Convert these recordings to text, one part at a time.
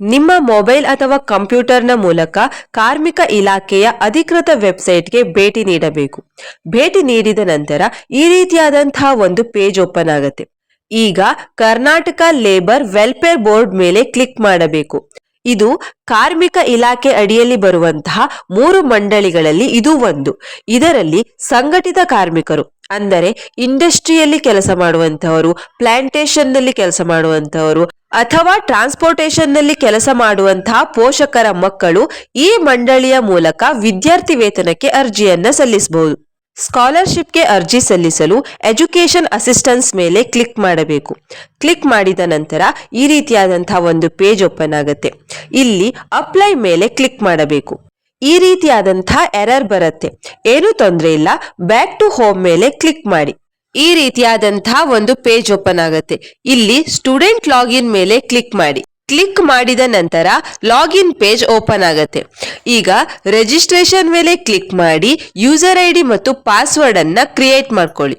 ನಿಮ್ಮ ಮೊಬೈಲ್ ಅಥವಾ ಕಂಪ್ಯೂಟರ್ನ ಮೂಲಕ ಕಾರ್ಮಿಕ ಇಲಾಖೆಯ ಅಧಿಕೃತ ವೆಬ್ಸೈಟ್ಗೆ ಭೇಟಿ ನೀಡಬೇಕು. ಭೇಟಿ ನೀಡಿದ ನಂತರ ಈ ರೀತಿಯಾದಂತಹ ಒಂದು ಪೇಜ್ ಓಪನ್ ಆಗುತ್ತೆ. ಈಗ ಕರ್ನಾಟಕ ಲೇಬರ್ ವೆಲ್ಫೇರ್ ಬೋರ್ಡ್ ಮೇಲೆ ಕ್ಲಿಕ್ ಮಾಡಬೇಕು. ಇದು ಕಾರ್ಮಿಕ ಇಲಾಖೆ ಅಡಿಯಲ್ಲಿ ಬರುವಂತಹ ಮೂರು ಮಂಡಳಿಗಳಲ್ಲಿ ಇದು ಒಂದು. ಇದರಲ್ಲಿ ಸಂಘಟಿತ ಕಾರ್ಮಿಕರು, ಅಂದರೆ ಇಂಡಸ್ಟ್ರಿಯಲ್ಲಿ ಕೆಲಸ ಮಾಡುವಂತಹವರು ಪ್ಲಾಂಟೇಶನ್ನಲ್ಲಿ ಕೆಲಸ ಮಾಡುವಂತಹವರು ಅಥವಾ ಟ್ರಾನ್ಸ್ಪೋರ್ಟೇಶನ್ನಲ್ಲಿ ಕೆಲಸ ಮಾಡುವಂತಹ ಪೋಷಕರ ಮಕ್ಕಳು ಈ ಮಂಡಳಿಯ ಮೂಲಕ ವಿದ್ಯಾರ್ಥಿ ವೇತನಕ್ಕೆ ಅರ್ಜಿಯನ್ನ ಸಲ್ಲಿಸಬಹುದು. ಸ್ಕಾಲರ್ಶಿಪ್ಗೆ ಅರ್ಜಿ ಸಲ್ಲಿಸಲು ಎಜುಕೇಶನ್ ಅಸಿಸ್ಟೆನ್ಸ್ ಮೇಲೆ ಕ್ಲಿಕ್ ಮಾಡಬೇಕು. ಕ್ಲಿಕ್ ಮಾಡಿದ ನಂತರ ಈ ರೀತಿಯಾದಂತಹ ಒಂದು ಪೇಜ್ ಓಪನ್ ಆಗುತ್ತೆ. ಇಲ್ಲಿ ಅಪ್ಲೈ ಮೇಲೆ ಕ್ಲಿಕ್ ಮಾಡಬೇಕು. ಈ ರೀತಿಯಾದಂತಹ ಎರರ್ ಬರುತ್ತೆ. ಏನು ತೊಂದರೆ ಇಲ್ಲ. ಬ್ಯಾಕ್ ಟು ಹೋಮ್ ಮೇಲೆ ಕ್ಲಿಕ್ ಮಾಡಿ. ಈ ರೀತಿಯಾದಂತಹ ಒಂದು ಪೇಜ್ ಓಪನ್ ಆಗುತ್ತೆ. ಇಲ್ಲಿ ಸ್ಟೂಡೆಂಟ್ ಲಾಗಿನ್ ಮೇಲೆ ಕ್ಲಿಕ್ ಮಾಡಿ. ಕ್ಲಿಕ್ ಮಾಡಿದ ನಂತರ ಲಾಗಿನ್ ಪೇಜ್ ಓಪನ್ ಆಗುತ್ತೆ. ಈಗ ರಿಜಿಸ್ಟ್ರೇಷನ್ ಮೇಲೆ ಕ್ಲಿಕ್ ಮಾಡಿ ಯೂಸರ್ ಐ ಡಿ ಮತ್ತು ಪಾಸ್ವರ್ಡ್ ಅನ್ನ ಕ್ರಿಯೇಟ್ ಮಾಡ್ಕೊಳ್ಳಿ.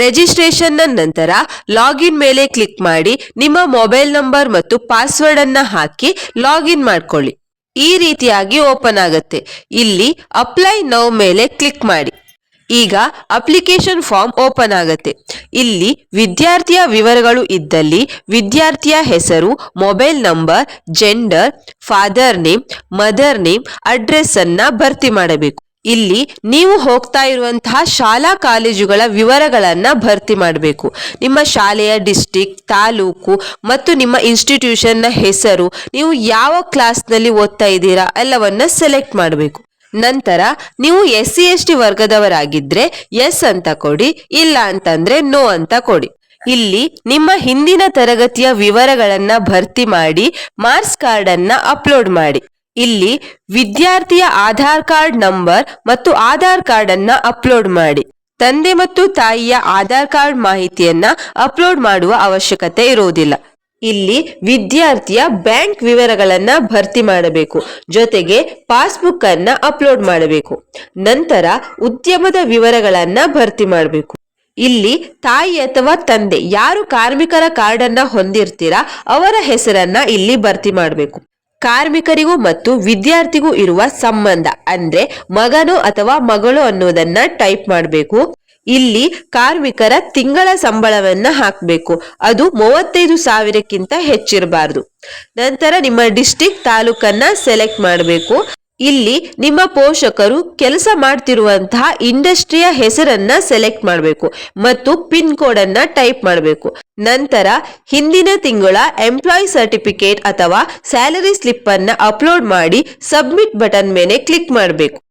ರಿಜಿಸ್ಟ್ರೇಷನ್ ನಂತರ ಲಾಗಿನ್ ಮೇಲೆ ಕ್ಲಿಕ್ ಮಾಡಿ ನಿಮ್ಮ ಮೊಬೈಲ್ ನಂಬರ್ ಮತ್ತು ಪಾಸ್ವರ್ಡ್ ಅನ್ನ ಹಾಕಿ ಲಾಗಿನ್ ಮಾಡ್ಕೊಳ್ಳಿ. ಈ ರೀತಿಯಾಗಿ ಓಪನ್ ಆಗುತ್ತೆ. ಇಲ್ಲಿ ಅಪ್ಲೈ ನೌ ಮೇಲೆ ಕ್ಲಿಕ್ ಮಾಡಿ. ಈಗ ಅಪ್ಲಿಕೇಶನ್ ಫಾರ್ಮ್ ಓಪನ್ ಆಗುತ್ತೆ. ಇಲ್ಲಿ ವಿದ್ಯಾರ್ಥಿಯ ವಿವರಗಳು ಇದ್ದಲ್ಲಿ ವಿದ್ಯಾರ್ಥಿಯ ಹೆಸರು, mobile number, gender, father name, mother name, address ಅನ್ನ ಭರ್ತಿ ಮಾಡಬೇಕು. ಇಲ್ಲಿ ನೀವು ಹೋಗ್ತಾ ಇರುವಂತಹ ಶಾಲಾ ಕಾಲೇಜುಗಳ ವಿವರಗಳನ್ನ ಭರ್ತಿ ಮಾಡಬೇಕು. ನಿಮ್ಮ ಶಾಲೆಯ ಡಿಸ್ಟಿಕ್ ತಾಲೂಕು ಮತ್ತು ನಿಮ್ಮ ಇನ್ಸ್ಟಿಟ್ಯೂಷನ್ನ ಹೆಸರು ನೀವು ಯಾವ ಕ್ಲಾಸ್ನಲ್ಲಿ ಓದ್ತಾ ಇದ್ದೀರಾ ಎಲ್ಲವನ್ನ ಸೆಲೆಕ್ಟ್ ಮಾಡಬೇಕು. ನಂತರ ನೀವು ಎಸ್ ಸಿ ಎಸ್ ಟಿ ವರ್ಗದವರಾಗಿದ್ರೆ ಎಸ್ ಅಂತ ಕೊಡಿ, ಇಲ್ಲ ಅಂತಂದ್ರೆ ನೋ ಅಂತ ಕೊಡಿ. ಇಲ್ಲಿ ನಿಮ್ಮ ಹಿಂದಿನ ತರಗತಿಯ ವಿವರಗಳನ್ನ ಭರ್ತಿ ಮಾಡಿ, ಮಾರ್ಕ್ಸ್ ಕಾರ್ಡ್ ಅನ್ನ ಅಪ್ಲೋಡ್ ಮಾಡಿ. ಇಲ್ಲಿ ವಿದ್ಯಾರ್ಥಿಯ ಆಧಾರ್ ಕಾರ್ಡ್ ನಂಬರ್ ಮತ್ತು ಆಧಾರ್ ಕಾರ್ಡ್ ಅನ್ನ ಅಪ್ಲೋಡ್ ಮಾಡಿ. ತಂದೆ ಮತ್ತು ತಾಯಿಯ ಆಧಾರ್ ಕಾರ್ಡ್ ಮಾಹಿತಿಯನ್ನ ಅಪ್ಲೋಡ್ ಮಾಡುವ ಅವಶ್ಯಕತೆ ಇರುವುದಿಲ್ಲ. ಇಲ್ಲಿ ವಿದ್ಯಾರ್ಥಿಯ ಬ್ಯಾಂಕ್ ವಿವರಗಳನ್ನ ಭರ್ತಿ ಮಾಡಬೇಕು. ಜೊತೆಗೆ ಪಾಸ್ಬುಕ್ ಅನ್ನು ಅಪ್ಲೋಡ್ ಮಾಡಬೇಕು. ನಂತರ ಉದ್ಯಮದ ವಿವರಗಳನ್ನ ಭರ್ತಿ ಮಾಡಬೇಕು. ಇಲ್ಲಿ ತಾಯಿ ಅಥವಾ ತಂದೆ ಯಾರು ಕಾರ್ಮಿಕರ ಕಾರ್ಡ್ ಅನ್ನ ಹೊಂದಿರ್ತೀರಾ ಅವರ ಹೆಸರನ್ನ ಇಲ್ಲಿ ಭರ್ತಿ ಮಾಡಬೇಕು. ಕಾರ್ಮಿಕರಿಗೂ ಮತ್ತು ವಿದ್ಯಾರ್ಥಿಗೂ ಇರುವ ಸಂಬಂಧ ಅಂದ್ರೆ ಮಗನು ಅಥವಾ ಮಗಳು ಅನ್ನೋದನ್ನ ಟೈಪ್ ಮಾಡಬೇಕು. ಇಲ್ಲಿ ಕಾರ್ಮಿಕರ ತಿಂಗಳ ಸಂಬಳವನ್ನ ಹಾಕಬೇಕು. ಅದು ಮೂವತ್ತೈದು ಸಾವಿರಕ್ಕಿಂತ ಹೆಚ್ಚಿರಬಾರ್ದು. ನಂತರ ನಿಮ್ಮ ಡಿಸ್ಟಿಕ್ ತಾಲೂಕನ್ನ ಸೆಲೆಕ್ಟ್ ಮಾಡಬೇಕು. ಇಲ್ಲಿ ನಿಮ್ಮ ಪೋಷಕರು ಕೆಲಸ ಮಾಡ್ತಿರುವಂತಹ ಇಂಡಸ್ಟ್ರಿಯ ಹೆಸರನ್ನ ಸೆಲೆಕ್ಟ್ ಮಾಡಬೇಕು ಮತ್ತು ಪಿನ್ ಕೋಡ್ ಅನ್ನ ಟೈಪ್ ಮಾಡಬೇಕು. ನಂತರ ಹಿಂದಿನ ತಿಂಗಳ ಎಂಪ್ಲಾಯ್ ಸರ್ಟಿಫಿಕೇಟ್ ಅಥವಾ ಸ್ಯಾಲರಿ ಸ್ಲಿಪ್ ಅನ್ನ ಅಪ್ಲೋಡ್ ಮಾಡಿ ಸಬ್ಮಿಟ್ ಬಟನ್ ಮೇಲೆ ಕ್ಲಿಕ್ ಮಾಡಬೇಕು.